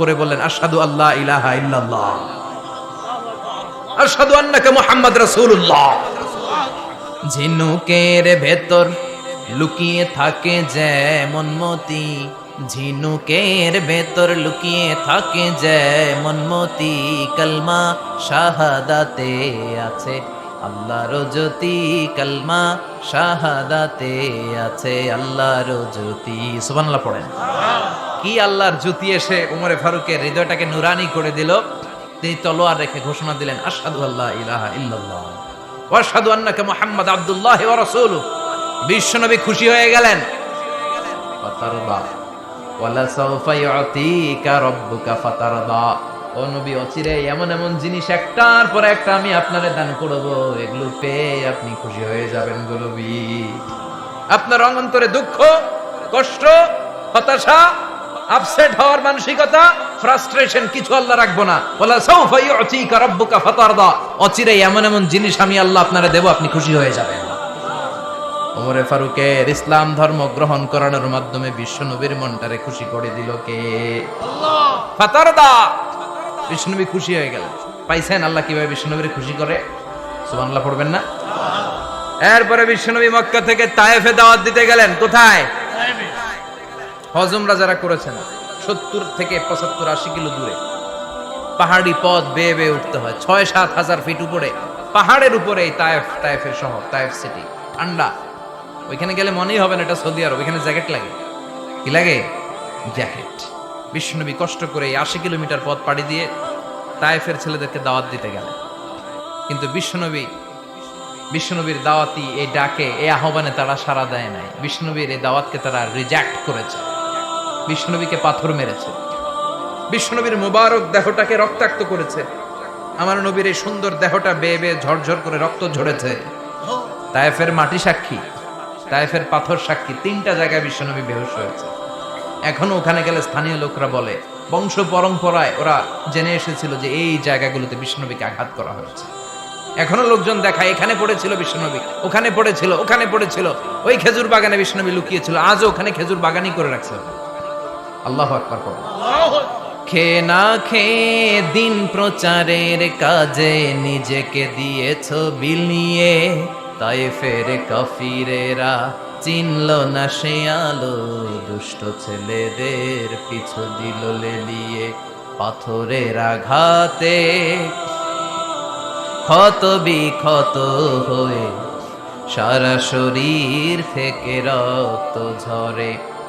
করে বললেন, আশহাদু আল্লাহ ইলাহা ইল্লাল্লাহ। আশহাদু আন্নাকা মুহাম্মদ রাসূলুল্লাহ। ঝিনুকের ভেতর লুকিয়ে থাকে যেমন মতি। ঝিনুকের ভেতর লুকিয়ে থাকে যেমন মতি। কলমা শাহাদাতে আছে আল্লাহর জ্যোতি কলমা শাহাদাতে আছে আল্লাহর জ্যোতি সুবহানাল্লাহ পড়েন। কি আল্লাহর জ্যোতি এসে উমরে ফারুকের হৃদয়টাকে নুরানি করে দিল? তিনি তলোয়ার রেখে ঘোষণা দিলেন, আশহাদু আল্লাহ আব্দুল্লাহ খুশি হয়ে গেলেন। ও নবী, অচিরে এমন এমন জিনিস একটার পর একটা আমি আপনারে দান করব, এগুলো পেয়ে আপনি খুশি হয়ে যাবেন গোলবি আপনার অন্তরে দুঃখ, কষ্ট, হতাশা আপসেট হওয়ার মানসিকতা ফ্রাস্ট্রেশন কিছু আল্লাহ রাখব না। বলা সাউফা ইউতিকা রাব্বুকা অচিরে এমন এমন জিনিস আমি আল্লাহ আপনারে দেব, আপনি খুশি হয়ে যাবেন। ওমরে ফারুকের ইসলাম ধর্ম গ্রহণ করানোর মাধ্যমে বিশ্বনবীর মনটারে খুশি করে দিল কে? খুশি হয়ে গেল পাইছেন আল্লাহ কীভাবে বিশ্বনবীর খুশি করে? পড়বেন না? এরপরে বিশ্বনবী মক্কা থেকে তায়েফে দাওয়াত দিতে গেলেন। কোথায়? হজমরা যারা করেছেন, সত্তর থেকে পঁচাত্তর আশি কিলো দূরে, পাহাড়ি পথ বেয়ে বেয়ে উঠতে হয়। ছয় সাত হাজার ফিট উপরে, পাহাড়ের উপরে এই তায়েফ, তায়েফের শহর, তায়েফ সিটি ঠান্ডা। ওইখানে গেলে মনেই হবে না এটা সৌদি আরব, ওইখানে জ্যাকেট লাগে। কি লাগে? জ্যাকেট। বিশ্বনবী কষ্ট করে এই আশি কিলোমিটার পথ পাড়ি দিয়ে তায়েফের ছেলেদেরকে দাওয়াত দিতে গেলেন। কিন্তু বিশ্বনবী বিষ্ণুনবীর দাওয়াতি এই ডাকে, এই আহ্বানে তারা সাড়া দেয় নাই। বিষ্ণুনবীর এই দাওয়াতকে তারা রিজেক্ট করেছে। বিষ্ণুনবীকে পাথর মেরেছে। বিষ্ণুনবীর মোবারক দেহটাকে রক্তাক্ত করেছে। আমার নবীর এই সুন্দর দেহটা বেয়ে বেয়ে ঝরঝর করে রক্ত ঝরেছে। তায়েফের মাটি সাক্ষী, তায়েফের পাথর সাক্ষী, তিনটা জায়গায় বিশ্বনবী বেহুশ হয়েছে। এখনও ওখানে গেলে স্থানীয় লোকরা বলে, বংশ পরম্পরায় ওরা জেনে এসেছিল যে এই জায়গাগুলোতে বিষ্ণুনবীকে আঘাত করা হয়েছে। এখনও লোকজন দেখায়, এখানে পড়েছিল বিষ্ণুনবী, ওখানে পড়েছিল ওখানে পড়েছিল। ওই খেজুর বাগানে বিষ্ণুনবী লুকিয়েছিল, আজও ওখানে খেজুর বাগানই করে রাখছে। আল্লাহ আকবার করো খে না খেয়ে দিন প্রচারের কাজে নিজেকে দিয়েছ বিলিয়ে তাই ফের কাফিরেরা চিনল না সে আলো দুষ্ট ছেলেদের পিছু দিল লেলিয়ে পাথরের আঘাতে। ক্ষত বিক্ষত হয়ে সারা শরীর থেকে রক্ত ঝরে।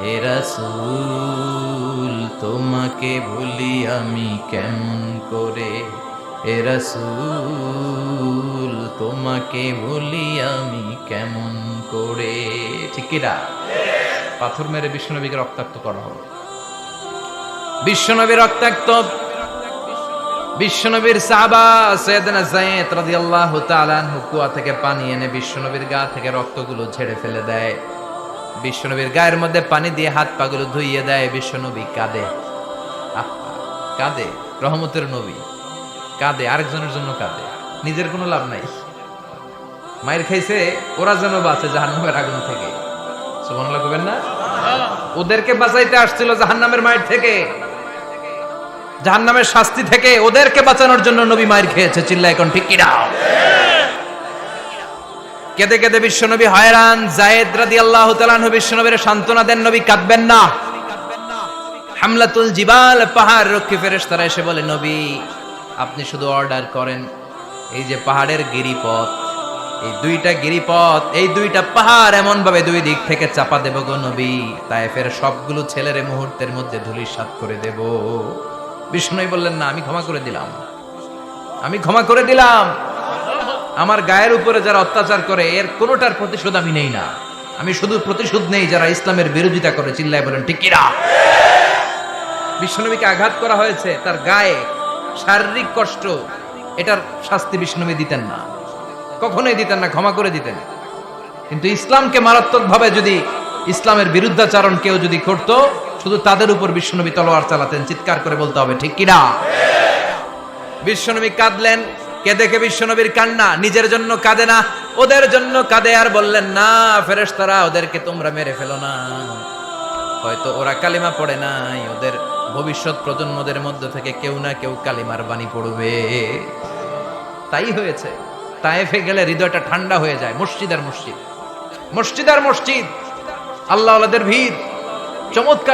হে রাসূল, তোমাকে ভুলি আমি কেমন করে? হে রাসূল, তোমাকে ভুলি আমি কেমন করে? ঠিক কিনা পাথর মেরে বিশ্বনবীকে রক্তাক্ত করা হলো বিশ্বনবী রক্তাক্ত। বিশ্বনবীর সাহাবা সৈয়দনা যায়েদ রাদিয়াল্লাহু তাআলা কুয়া থেকে পানি এনে বিশ্বনবীর গা থেকে রক্তগুলো ঝেড়ে ফেলে দেয়। বিশ্বনবীর গায়ের মধ্যে পানি দিয়ে হাত পাগুলো ধুইয়ে দেয়, বিশ্বনবী কাঁদে। কাঁদে, রহমতের নবী। কাঁদে, আরেকজনের জন্য কাঁদে। নিজের কোনো লাভ নাই। মায়ের খাইছে, ওরা যেন বাঁচে জাহান্নামের আগুন থেকে। সুবহানাল্লাহ কবেন না? ওদেরকে বাঁচাইতে আসছিল জাহান্নামের মায়ের থেকে। জাহান্নামের শাস্তি থেকে ওদেরকে বাঁচানোর জন্য নবী মায়ের খেয়েছে চিল্লা এখন ঠিক কিনা? কেঁদে কেঁদে বিশ্বনবী হয়রান, জায়েদ রাদি আল্লাহ তালানহ বিশ্বনবীর সান্ত্বনা দেন, নবী কাঁদবেন না। হামলাতুল জিবাল, পাহাড় রক্ষী ফেরেশতারা এসে বলে, নবী, আপনি শুধু অর্ডার করেন, এই যে পাহাড়ের গিরিপথ, এই দুইটা গিরিপথ, এই দুইটা পাহাড় এমন ভাবে দুই দিক থেকে চাপা দেব গো নবী। তাই ফের সবগুলো ছেলের মুহূর্তের মধ্যে ধুলিসাৎ করে দেব। বিষ্ণুই বললেন, না, আমি ক্ষমা করে দিলাম। আমি ক্ষমা করে দিলাম। আমার গায়ের উপরে যারা অত্যাচার করে, এর কোনোটার প্রতিশোধ আমি নেই না। আমি শুধু প্রতিশোধ নেই যারা ইসলামের বিরোধিতা করে, চিল্লায় বলেন, ঠিক কিনা বিষ্ণনবীকে আঘাত করা হয়েছে, তার গায়ে শারীরিক কষ্ট, এটার শাস্তি বিষ্ণনবী দিতেন না। কখনোই দিতেন না, ক্ষমা করে দিতেন। কিন্তু ইসলামকে মারাত্মকভাবে যদি ইসলামের বিরুদ্ধাচারণ কেউ যদি করত, শুধু তাদের উপর বিশ্বনবী তলোয়ার চালাতেন, চিৎকার করে বলতে হবে, ঠিক কিনা বিশ্বনবী কাঁদলেন কে দেখে বিশ্বনবীর কান্না? নিজের জন্য কাঁদে না। ওদের জন্য কাঁদে, আর বললেন, না, ফেরেশতারা, ওদেরকে তোমরা মেরে ফেলো না। হয়তো ওরা কালিমা পড়ে নাই। ওদের ভবিষ্যৎ প্রজন্মদের মধ্যে থেকে কেউ না কেউ কালিমার বাণী পড়বে। তাই হয়েছে। তায়েফে গেলে হৃদয়টা ঠান্ডা হয়ে যায়। মসজিদ আর মসজিদ। মসজিদ আর মসজিদ। আল্লাহ ভিড়। চমৎকার